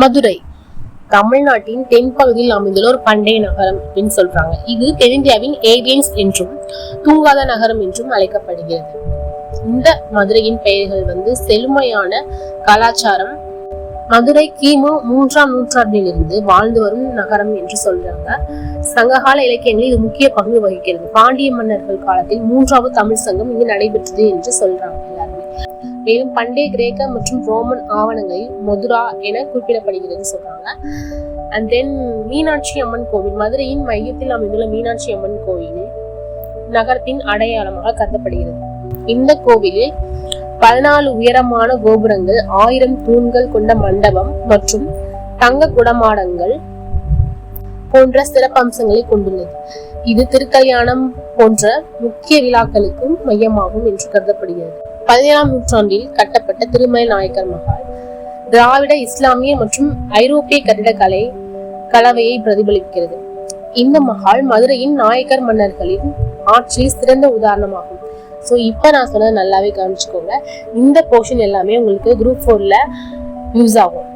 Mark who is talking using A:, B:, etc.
A: மதுரை. தமிழ்நாட்டின் தென்பகுதியில் அமைந்துள்ள ஒரு பண்டைய நகரம் அப்படின்னு சொல்றாங்க. இது தென்னிந்தியாவின் ஏவியன்ஸ் என்றும் தூங்காத நகரம் என்றும் அழைக்கப்படுகிறது. இந்த மதுரையின் பெயர்கள் வந்து செழுமையான கலாச்சாரம் மதுரை கிமு மூன்றாம் நூற்றாண்டிலிருந்து வாழ்ந்து வரும் நகரம் என்று சொல்றாங்க. சங்ககால இலக்கியங்களில் இது முக்கிய பங்கு வகிக்கிறது. பாண்டிய மன்னர்கள் காலத்தில் மூன்றாவது தமிழ் சங்கம் இங்கு நடைபெற்றது என்று சொல்றாங்க எல்லாரும். மேலும் பண்டைய கிரேக்க மற்றும் ரோமன் ஆவணங்களில் மதுரா என குறிப்பிடப்படுகிறது சொல்றாங்க. அண்ட் தென் மீனாட்சி அம்மன் கோவில் மதுரையின் மையத்தில் அமைந்துள்ள மீனாட்சி அம்மன் கோயில் நகரத்தின் அடையாளமாக கருதப்படுகிறது. இந்த கோவிலில் பதினாலு உயரமான கோபுரங்கள் ஆயிரம் தூண்கள் கொண்ட மண்டபம் மற்றும் தங்க குடமாடங்கள் போன்ற சிறப்பம்சங்களை கொண்டுள்ளது. இது திருக்கல்யாணம் போன்ற முக்கிய விழாக்களுக்கும் மையமாகும் என்று கருதப்படுகிறது. பதினேழாம் நூற்றாண்டில் கட்டப்பட்ட திருமலை நாயக்கர் மஹால். திராவிட இஸ்லாமிய மற்றும் ஐரோப்பிய கட்டிடக்கலை கலவையை பிரதிபலிக்கிறது. இந்த மஹால் மதுரையின் நாயக்கர் மன்னர்களின் ஆட்சி சிறந்த உதாரணமாகும். ஸோ இப்போ நான் சொன்னது நல்லாவே கவனிச்சுக்கோங்க. இந்த போர்ஷன் எல்லாமே உங்களுக்கு குரூப் ஃபோரில் யூஸ் ஆகும்.